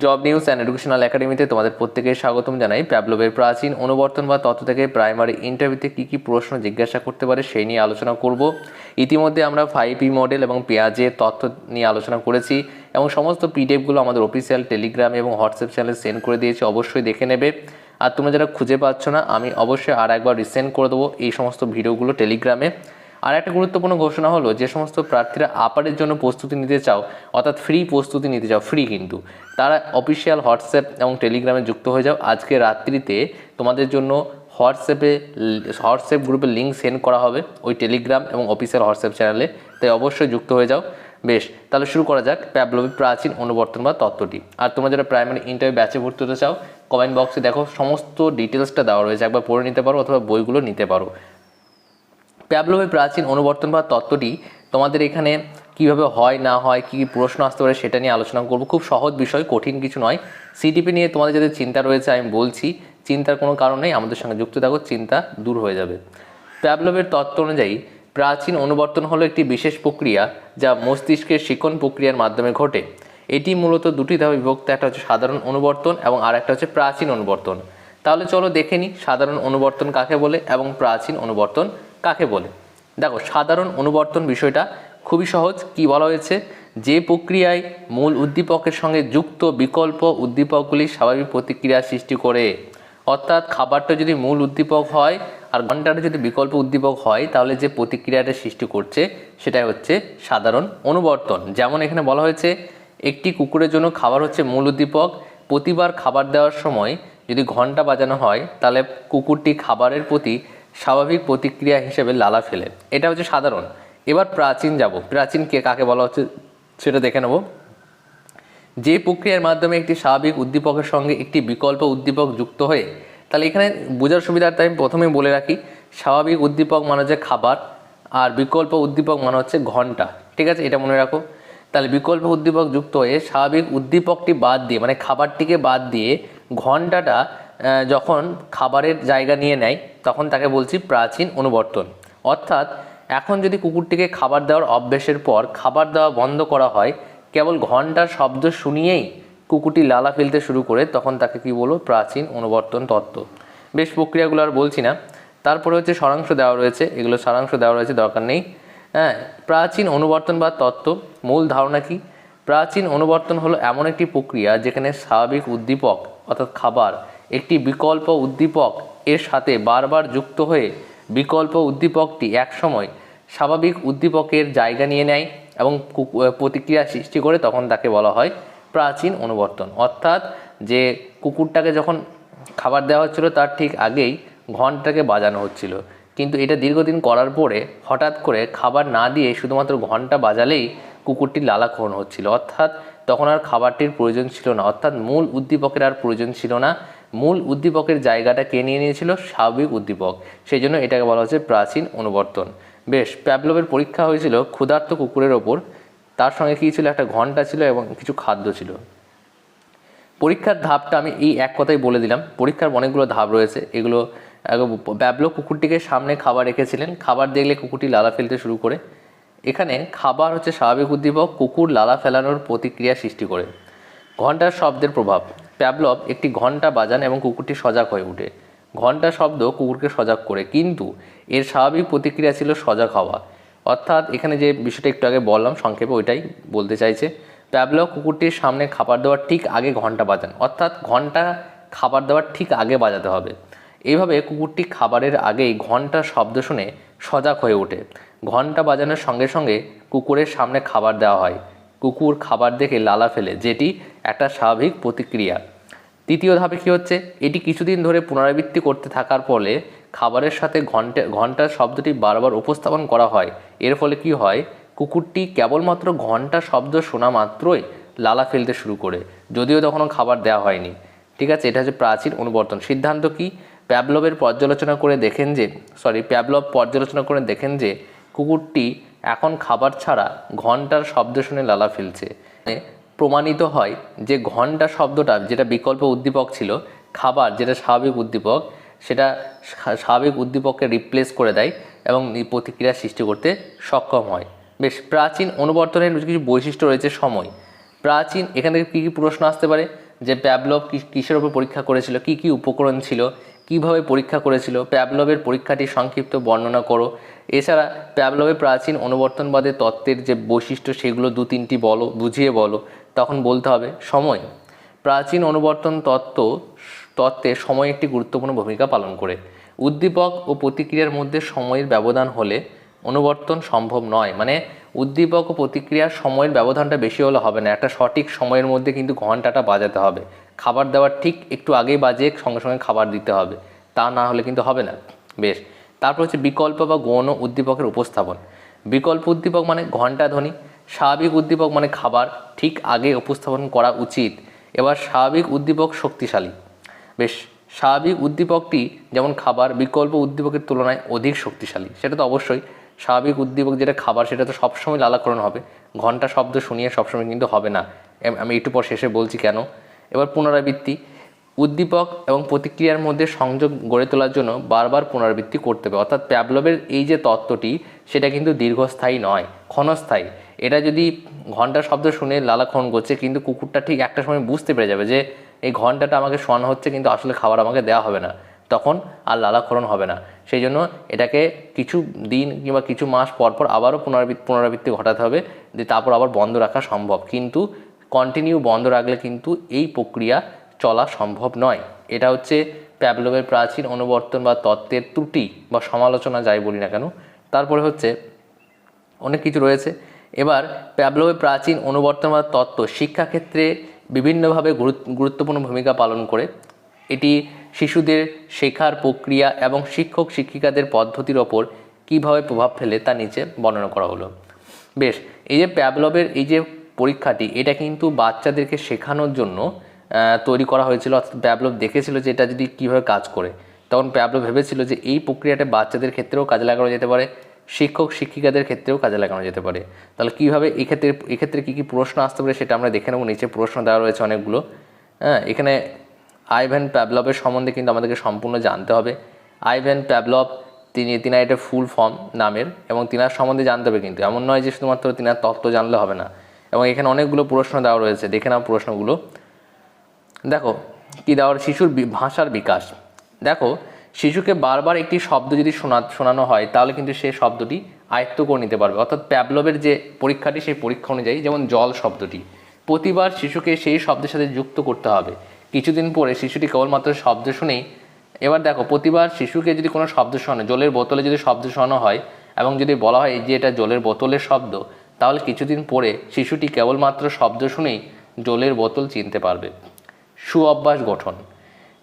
Job news and educational একাডেমিতে তোমাদের প্রত্যেকের স্বাগতম জানাই। প্যাবলোভের প্রাচীন অনুবর্তন বা তত্ত্ব থেকে প্রাইমারি ইন্টারভিউতে কী কী প্রশ্ন জিজ্ঞাসা করতে পারে সেই নিয়ে আলোচনা করব। ইতিমধ্যে আমরা ফাইভ ই মডেল এবং পেঁয়াজের তথ্য নিয়ে আলোচনা করেছি এবং সমস্ত পিডিএফগুলো আমাদের অফিসিয়াল টেলিগ্রাম এবং হোয়াটসঅ্যাপ চ্যানেলে সেন্ড করে দিয়েছি, অবশ্যই দেখে নেবে। আর তোমরা যারা খুঁজে পাচ্ছ না, আমি অবশ্যই আর একবার রিসেন্ড করে দেবো এই সমস্ত ভিডিওগুলো টেলিগ্রামে আর একটা গুরুত্বপূর্ণ ঘোষণা হলো, যে সমস্ত প্রার্থীরা আপারের জন্য প্রস্তুতি নিতে চাও, অর্থাৎ ফ্রি প্রস্তুতি নিতে চাও ফ্রি কিন্তু, তারা অফিসিয়াল হোয়াটসঅ্যাপ এবং টেলিগ্রামে যুক্ত হয়ে যাও। আজকে রাত্রিতে তোমাদের জন্য হোয়াটসঅ্যাপে, হোয়াটসঅ্যাপ গ্রুপে লিঙ্ক সেন্ড করা হবে ওই টেলিগ্রাম এবং অফিসিয়াল হোয়াটসঅ্যাপ চ্যানেলে তাই অবশ্যই যুক্ত হয়ে যাও। বেশ, তাহলে শুরু করা যাক প্যাবলবি প্রাচীন অনুবর্তন বা তত্ত্বটি। আর তোমরা যারা প্রাইমারি ইন্টারভিউ ব্যাচে ভর্তি হতে চাও কমেন্ট বক্সে দেখো, সমস্ত ডিটেলসটা দেওয়া রয়েছে। একবার পড়ে নিতে পারো অথবা বইগুলো নিতে পারো। প্যাবলোভের প্রাচীন অনুবর্তন বা তত্ত্বটি তোমাদের এখানে কীভাবে হয়, না হয়, কী প্রশ্ন আসতে পারে সেটা নিয়ে আলোচনা করব। খুব সহজ বিষয়, কঠিন কিছু নয়। সিটিপি নিয়ে তোমাদের যাদের চিন্তা রয়েছে, আমি বলছি, চিন্তার কোনো কারণ নেই, আমাদের সঙ্গে যুক্ত থাকো, চিন্তা দূর হয়ে যাবে। প্যাবলোভের তত্ত্ব অনুযায়ী, প্রাচীন অনুবর্তন হলো একটি বিশেষ প্রক্রিয়া যা মস্তিষ্কের শিকন প্রক্রিয়ার মাধ্যমে ঘটে। এটি মূলত দুটি ধাপে বিভক্ত, একটা হচ্ছে সাধারণ অনুবর্তন এবং আর একটা হচ্ছে প্রাচীন অনুবর্তন। তাহলে চলো দেখে নিই সাধারণ অনুবর্তন কাকে বলে এবং প্রাচীন অনুবর্তন কাকে বলে? দেখো, সাধারণ অনুবর্তন বিষয়টা খুবই সহজ। কি বলা হয়েছে? যে প্রক্রিয়ায় মূল উদ্দীপকের সঙ্গে যুক্ত বিকল্প উদ্দীপকগুলি স্বাভাবিক প্রতিক্রিয়া সৃষ্টি করে, অর্থাৎ খাবারটা যদি মূল উদ্দীপক হয় আর ঘন্টাটা যদি বিকল্প উদ্দীপক হয়, তাহলে যে প্রতিক্রিয়াটা সৃষ্টি করছে সেটাই হচ্ছে সাধারণ অনুবর্তন। যেমন এখানে বলা হয়েছে, একটি কুকুরের জন্য খাবার হচ্ছে মূল উদ্দীপক। প্রতিবার খাবার দেওয়ার সময় যদি ঘণ্টা বাজানো হয়, তাহলে কুকুরটি খাবারের প্রতি স্বাভাবিক প্রতিক্রিয়া হিসেবে লালা ফেলে এটা হচ্ছে সাধারণ। এবার প্রাচীন যাব। প্রাচীন কে কাকে বলা হচ্ছে সেটা দেখে নেব। যে প্রক্রিয়ার মাধ্যমে একটি স্বাভাবিক উদ্দীপকের সঙ্গে একটি বিকল্প উদ্দীপক যুক্ত হয়ে, তাহলে এখানে বোঝার সুবিধার্থে আমি প্রথমে বলে রাখি, স্বাভাবিক উদ্দীপক মানে হচ্ছে খাবার, আর বিকল্প উদ্দীপক মানে হচ্ছে ঘণ্টা। ঠিক আছে? এটা মনে রাখো। তাহলে বিকল্প উদ্দীপক যুক্ত হয়ে স্বাভাবিক উদ্দীপকটি বাদ দিয়ে মানে খাবারটিকে বাদ দিয়ে ঘন্টাটা যখন খাবারের জায়গা নিয়ে নেয়, তখন তাকে বলছি প্রাচীন অনুবর্তন। অর্থাৎ এখন যদি কুকুরটিকে খাবার দেওয়ার অভ্যেসের পর খাবার দেওয়া বন্ধ করা হয়, কেবল ঘণ্টার শব্দ শুনিয়েই কুকুরটি লালা ফেলতে শুরু করে, তখন তাকে কি বলব? প্রাচীন অনুবর্তন তত্ত্ব। বেশ প্রক্রিয়াগুলো আর বলছি না। তারপরে হচ্ছে সারাংশ দেওয়া রয়েছে। এগুলো সারাংশ দেওয়া রয়েছে, দরকার নেই। হ্যাঁ প্রাচীন অনুবর্তন বা তত্ত্ব, মূল ধারণা কি? প্রাচীন অনুবর্তন হলো এমন একটি প্রক্রিয়া যেখানে স্বাভাবিক উদ্দীপক, অর্থাৎ খাবার একটি বিকল্প উদ্দীপক এর সাথে বারবার যুক্ত হয়ে বিকল্প উদ্দীপকটি একসময় স্বাভাবিক উদ্দীপকের জায়গা নিয়ে নেয় এবং প্রতিক্রিয়া সৃষ্টি করে তখন তাকে বলা হয় প্রাচীন অনুবর্তন। অর্থাৎ যে কুকুরটাকে যখন খাবার দেওয়া হচ্ছিল তার ঠিক আগেই ঘন্টাকে বাজানো হচ্ছিল। কিন্তু এটা দীর্ঘদিন করার পরে হঠাৎ করে খাবার না দিয়ে শুধুমাত্র ঘণ্টা বাজালেই কুকুরটির লালাক্ষরণ হচ্ছিল। অর্থাৎ তখন আর খাবারটির প্রয়োজন ছিল না। অর্থাৎ মূল উদ্দীপকের আর প্রয়োজন ছিল না। মূল উদ্দীপকের জায়গাটা কে নিয়ে নিয়েছিল? স্বাভাবিক উদ্দীপক। সেই জন্য এটাকে বলা হচ্ছে প্রাচীন অনুবর্তন। বেশ, প্যাবলোভের পরীক্ষা হয়েছিল ক্ষুধার্ত কুকুরের ওপর। তার সঙ্গে কী ছিল? একটা ঘণ্টা ছিল এবং কিছু খাদ্য ছিল। পরীক্ষার ধাপটা আমি এই এক কথাই বলে দিলাম। পরীক্ষার অনেকগুলো ধাপ রয়েছে। এগুলো ব্যাবলো কুকুরটিকে সামনে খাবার রেখেছিলেন। খাবার দেখলে কুকুরটি লালা ফেলতে শুরু করে। এখানে খাবার হচ্ছে স্বাভাবিক উদ্দীপক। কুকুর লালা ফেলানোর প্রতিক্রিয়া সৃষ্টি করে। ঘণ্টার শব্দের প্রভাব। প্যাবলভ একটি ঘণ্টা বাজান এবং কুকুরটি সজাগ হয়ে ওঠে। ঘণ্টা শব্দ কুকুরকে সজাগ করে, কিন্তু এর স্বাভাবিক প্রতিক্রিয়া ছিল সজাগ হওয়া। অর্থাৎ এখানে যে বিষয়টা একটু আগে বললাম, সংক্ষেপে ওইটাই বলতে চাইছে। প্যাবলভ কুকুরটির সামনে খাবার দেওয়ার ঠিক আগে ঘণ্টা বাজান, অর্থাৎ ঘণ্টা খাবার দেওয়ার ঠিক আগে বাজাতে হবে। এইভাবে কুকুরটি খাবারের আগেই ঘণ্টার শব্দ শুনে সজাগ হয়ে ওঠে। ঘণ্টা বাজানোর সঙ্গে সঙ্গে কুকুরের সামনে খাবার দেওয়া হয়। কুকুর খাবার দেখে লালা ফেলে, যেটি একটা স্বাভাবিক প্রতিক্রিয়া। তৃতীয় ধাপে কী হচ্ছে? এটি কিছুদিন ধরে পুনরাবৃত্তি করতে থাকার ফলে খাবারের সাথে ঘণ্টা, ঘণ্টার শব্দটি বারবার উপস্থাপন করা হয়। এর ফলে কি হয়? কুকুরটি কেবলমাত্র ঘণ্টা শব্দ শোনা মাত্রই লালা ফেলতে শুরু করে, যদিও তখনও খাবার দেওয়া হয়নি। ঠিক আছে, এটা হচ্ছে প্রাচীন অনুবর্তন। সিদ্ধান্ত কি? প্যাবলবের পর্যালোচনা করে দেখেন যে সরি প্যাবলব পর্যালোচনা করে দেখেন যে, কুকুরটি এখন খাবার ছাড়া ঘণ্টার শব্দ শুনে লালা ফেলছে। মানে প্রমাণিত হয় যে ঘণ্টা শব্দটা যেটা বিকল্প উদ্দীপক ছিল, খাবার যেটা স্বাভাবিক উদ্দীপক, সেটা স্বাভাবিক উদ্দীপককে রিপ্লেস করে দেয় এবং প্রতিক্রিয়া সৃষ্টি করতে সক্ষম হয়। বেশ, প্রাচীন অনুবর্তনের কিছু বৈশিষ্ট্য রয়েছে সময়। প্রাচীন, এখান থেকে কী কী প্রশ্ন আসতে পারে? যে প্যাবলভ কি- কিসের ওপর পরীক্ষা করেছিল? কি কি উপকরণ ছিল? কীভাবে পরীক্ষা করেছিল? প্যাবলভের পরীক্ষাটি সংক্ষিপ্ত বর্ণনা করো। এছাড়া প্যাবলভের প্রাচীন অনুবর্তনবাদের তত্ত্বের যে বৈশিষ্ট্য, সেগুলো দু তিনটি বলো, বুঝিয়ে বলো। তখন বলতে হবে, সময়। প্রাচীন অনুবর্তন তত্ত্ব, তত্ত্বে সময় একটি গুরুত্বপূর্ণ ভূমিকা পালন করে। উদ্দীপক ও প্রতিক্রিয়ার মধ্যে সময়ের ব্যবধান হলে অনুবর্তন সম্ভব নয়। মানে উদ্দীপক ও প্রতিক্রিয়ার সময়ের ব্যবধানটা বেশি হলে হবে না। একটা সঠিক সময়ের মধ্যে কিন্তু ঘন্টাটা বাজাতে হবে। খাবার দেওয়ার ঠিক একটু আগেই বাজে সঙ্গে সঙ্গে খাবার দিতে হবে। তা না হলে কিন্তু হবে না। বেশ। তারপর হচ্ছে বিকল্প বা গৌণ উদ্দীপকের উপস্থাপন। বিকল্প উদ্দীপক মানে ঘণ্টা ধ্বনি। স্বাভাবিক উদ্দীপক মানে খাবার, ঠিক আগে উপস্থাপন করা উচিত। এবার স্বাভাবিক উদ্দীপক শক্তিশালী। বেশ, স্বাভাবিক উদ্দীপকটি যেমন খাবার, বিকল্প উদ্দীপকের তুলনায় অধিক শক্তিশালী। সেটা তো অবশ্যই। স্বাভাবিক উদ্দীপক যেটা খাবার, সেটা তো সবসময় লালাকরণ হবে। ঘণ্টা শব্দ শুনিয়ে সবসময় কিন্তু হবে না। আমি একটু পর শেষে বলছি কেন? এবার পুনরাবৃত্তি। উদ্দীপক এবং প্রতিক্রিয়ার মধ্যে সংযোগ গড়ে তোলার জন্য বারবার পুনরাবৃত্তি করতে হবে। অর্থাৎ প্যাবলবের এই যে তত্ত্বটি, সেটা কিন্তু দীর্ঘস্থায়ী নয়, ক্ষণস্থায়ী। এটা যদি ঘণ্টা শব্দ শুনে লালা লালাক্ষণ করছে, কিন্তু কুকুরটা ঠিক একটা সময় বুঝতে পেরে যাবে যে এই ঘন্টাটা আমাকে শোয়ানো হচ্ছে, কিন্তু আসলে খাবার আমাকে দেওয়া হবে না। তখন আর লালাক্ষরণ হবে না। সেই জন্য এটাকে কিছু দিন কিংবা কিছু মাস পর পর আবারও পুনরাবৃত্তি পুনরাবৃত্তি ঘটাতে হবে, দিয়ে তারপর আবার বন্ধ রাখা সম্ভব। কিন্তু কন্টিনিউ বন্ধ রাখলে কিন্তু এই প্রক্রিয়া চলা সম্ভব নয়। এটা হচ্ছে প্যাবলবের প্রাচীন অনুবর্তন বা তত্ত্বের ত্রুটি বা সমালোচনা যাই বলি না কেন। তারপরে হচ্ছে অনেক কিছু রয়েছে। এবার প্যাবলবের প্রাচীন অনুবর্তন বা তত্ত্ব শিক্ষাক্ষেত্রে বিভিন্নভাবে গুরুত্ব- গুরুত্বপূর্ণ ভূমিকা পালন করে। এটি শিশুদের শেখার প্রক্রিয়া এবং শিক্ষক শিক্ষিকাদের পদ্ধতির ওপর কীভাবে প্রভাব ফেলে তা নিচে বর্ণনা করা হলো। বেশ, এই যে প্যাবলবের এই যে পরীক্ষাটি, এটা কিন্তু বাচ্চাদেরকে শেখানোর জন্য তৈরি করা হয়েছিল। অর্থাৎ প্যাবলব দেখেছিল যে এটা যদি কীভাবে কাজ করে। তখন প্যাবলব ভেবেছিল যে এই প্রক্রিয়াটা বাচ্চাদের ক্ষেত্রেও কাজে লাগানো যেতে পারে। শিক্ষক শিক্ষিকাদের ক্ষেত্রেও কাজে লাগানো যেতে পারে। তাহলে কীভাবে এক্ষেত্রে এক্ষেত্রে কী কী প্রশ্ন আসতে পারে সেটা আমরা দেখে নেব। নিচে প্রশ্ন দেওয়া রয়েছে অনেকগুলো। হ্যাঁ এখানে আইভ্যান প্যাবলবের সম্বন্ধে কিন্তু আমাদেরকে সম্পূর্ণ জানতে হবে। আইভ্যান প্যাবলব তিনি তিনার এটা ফুল ফর্ম নামের এবং তিনার সম্বন্ধে জানতে হবে কিন্তু। এমন নয় যে শুধুমাত্র তিনার তত্ত্ব জানলে হবে না। এবং এখানে অনেকগুলো প্রশ্ন দেওয়া রয়েছে। দেখে নাও প্রশ্নগুলো। দেখো, কি দেওয়ার শিশুর ভাষার বিকাশ। দেখো শিশুকে বারবার একটি শব্দ যদি শোনা, শোনানো হয়, তাহলে কিন্তু সেই শব্দটি আয়ত্ত করে নিতে পারবে। অর্থাৎ প্যাবলবের যে পরীক্ষাটি, সেই পরীক্ষা অনুযায়ী যেমন জল শব্দটি, প্রতিবার শিশুকে সেই শব্দের সাথে যুক্ত করতে হবে। কিছুদিন পরে শিশুটি কেবলমাত্র শব্দ শুনেই, এবার দেখো, প্রতিবার শিশুকে যদি কোনো শব্দ শোনানো, জলের বোতলে যদি শব্দ শোনানো হয় এবং যদি বলা হয় যে এটা জলের বোতলের শব্দ, তাহলে কিছুদিন পরে শিশুটি কেবলমাত্র শব্দ শুনেই জলের বোতল চিনতে পারবে। সুঅভ্যাস গঠন।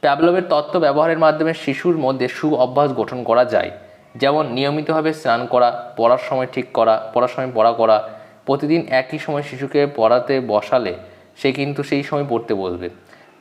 প্যাবলবের তত্ত্ব ব্যবহারের মাধ্যমে শিশুর মধ্যে সু অভ্যাস গঠন করা যায়। যেমন, নিয়মিতভাবে স্নান করা, পড়ার সময় ঠিক করা, পড়ার সময় পড়া করা, প্রতিদিন একই সময় শিশুকে পড়াতে বসালে সে কিন্তু সেই সময় পড়তে বসবে।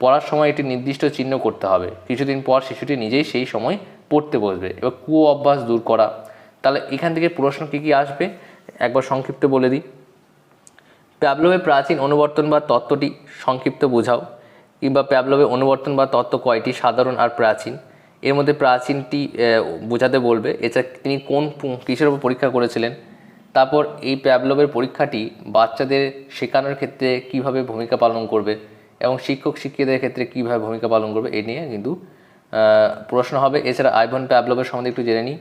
পড়ার সময় একটি নির্দিষ্ট চিহ্ন করতে হবে। কিছুদিন পর শিশুটি নিজেই সেই সময় পড়তে বসবে এবার কু অভ্যাস দূর করা। তাহলে এখান থেকে প্রশ্ন কী কী আসবে? একবার সংক্ষিপ্ত বলে দিই। প্যাবলবের প্রাচীন অনুবর্তন বা তত্ত্বটি সংক্ষিপ্ত বোঝাও। কিংবা প্যাবলবের অনুবর্তন বা তত্ত্ব কয়টি? সাধারণ আর প্রাচীন। এর মধ্যে প্রাচীনটি বোঝাতে বলবে, এছাড়া তিনি কোন কিসের উপর পরীক্ষা করেছিলেন? তারপর এই প্যাবলবের পরীক্ষাটি বাচ্চাদের শেখানোর ক্ষেত্রে কীভাবে ভূমিকা পালন করবে এবং শিক্ষক শিক্ষিকাদের ক্ষেত্রে কীভাবে ভূমিকা পালন করবে, এ নিয়ে কিন্তু প্রশ্ন হবে। এছাড়া আইভন প্যাবলবের সম্বন্ধে একটু জেনে নিই।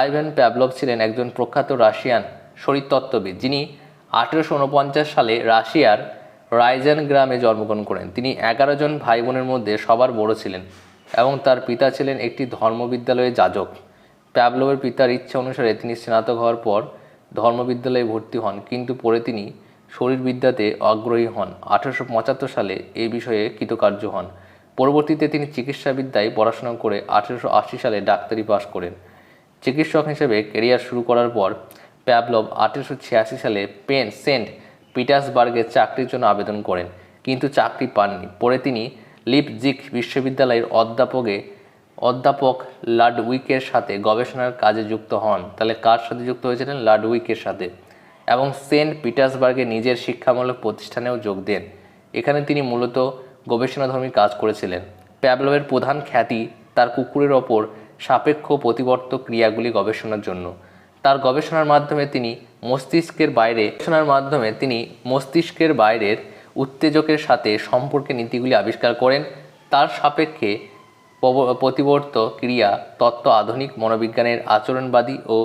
আইভেন প্যাবলভ ছিলেন একজন প্রখ্যাত রাশিয়ান শরীরতত্ত্ববিদ যিনি আঠেরোশো উনপঞ্চাশ সালে রাশিয়ার রাইজেন গ্রামে জন্মগ্রহণ করেন। তিনি এগারো জন ভাই বোনের মধ্যে সবার বড় ছিলেন এবং তার পিতা ছিলেন একটি ধর্মবিদ্যালয়ের যাজক। প্যাবলভের পিতার ইচ্ছা অনুসারে তিনি স্নাতক হওয়ার পর ধর্মবিদ্যালয়ে ভর্তি হন, কিন্তু পরে তিনি শরীরবিদ্যাতে আগ্রহী হন। আঠারোশো পঁচাত্তর সালে এই বিষয়ে কৃতকার্য হন। পরবর্তীতে তিনি চিকিৎসাবিদ্যায় পড়াশোনা করে আঠেরোশো আশি সালে ডাক্তারি পাশ করেন। চিকিৎসক হিসেবে কেরিয়ার শুরু করার পর প্যাবলভ আঠেরোশো ছিয়াশি সালে পেন সেন্ট পিটার্সবার্গে চাকরির জন্য আবেদন করেন, কিন্তু চাকরি পাননি। পরে তিনি লিপজিক বিশ্ববিদ্যালয়ের অধ্যাপকে, অধ্যাপক লাডউইকের সাথে গবেষণার কাজে যুক্ত হন। তাহলে কার সাথে যুক্ত হয়েছিলেন? লাডউইকের সাথে। এবং সেন্ট পিটার্সবার্গে নিজের শিক্ষামূলক প্রতিষ্ঠানেও যোগ দেন। এখানে তিনি মূলত গবেষণাধর্মী কাজ করেছিলেন। প্যাবলভের প্রধান খ্যাতি তার কুকুরের ওপর সাপেক্ষ প্রতিবর্ত ক্রিয়াগুলি গবেষণার জন্য। তার গবেষণার মাধ্যমে তিনি মস্তিষ্কের বাইরে, গবেষণার মাধ্যমে তিনি মস্তিষ্কের বাইরের উত্তেজকের সাথে সম্পর্কে নীতিগুলি আবিষ্কার করেন। তার সাপেক্ষে প্রতিবর্ত ক্রিয়া তত্ত্ব আধুনিক মনোবিজ্ঞানের আচরণবাদী ও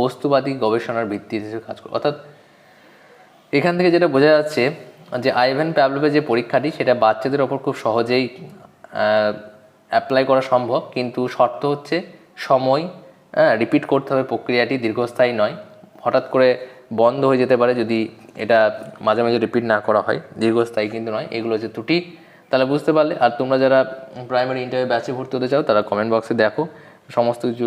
বস্তুবাদী গবেষণার ভিত্তি হিসেবে কাজ করে। অর্থাৎ এখান থেকে যেটা বোঝা যাচ্ছে যে আইভেন প্যাভলভের যে পরীক্ষাটি, সেটা বাচ্চাদের ওপর খুব সহজেই অ্যাপ্লাই করা সম্ভব। কিন্তু শর্ত হচ্ছে সময় হ্যাঁ রিপিট করতে হবে, প্রক্রিয়াটি দীর্ঘস্থায়ী নয়। হঠাৎ করে বন্ধ হয়ে যেতে পারে যদি এটা মাঝে মাঝে রিপিট না করা হয়। দীর্ঘস্থায়ী কিন্তু নয়, এগুলো হচ্ছে ত্রুটি। তাহলে বুঝতে পারলে, আর তোমরা যারা প্রাইমারি ইন্টারভিউ ব্যাচে ভর্তি হতে চাও, তারা কমেন্ট বক্সে দেখো। সমস্ত কিছু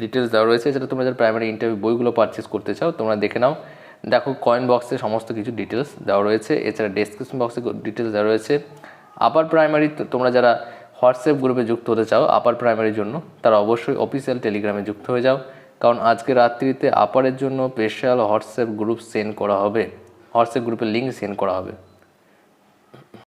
ডিটেলস দেওয়া রয়েছে। যেটা তোমরা যারা প্রাইমারি ইন্টারভিউ বইগুলো পারচেস করতে চাও, তোমরা দেখে নাও। দেখো কয়েন বক্সে সমস্ত কিছু ডিটেলস দেওয়া রয়েছে। এছাড়া ডেসক্রিপশন বক্সে ডিটেলস দেওয়া রয়েছে। আপার প্রাইমারি তোমরা যারা হোয়াটসঅ্যাপ গ্রুপে যুক্ত হতে চাও আপার প্রাইমারির জন্য, তারা অবশ্যই অফিসিয়াল টেলিগ্রামে যুক্ত হয়ে যাও। কারণ আজকে রাত্রিতে আপারের জন্য স্পেশাল হোয়াটসঅ্যাপ গ্রুপ সেন্ড করা হবে। হোয়াটসঅ্যাপ গ্রুপের লিঙ্ক সেন্ড করা হবে।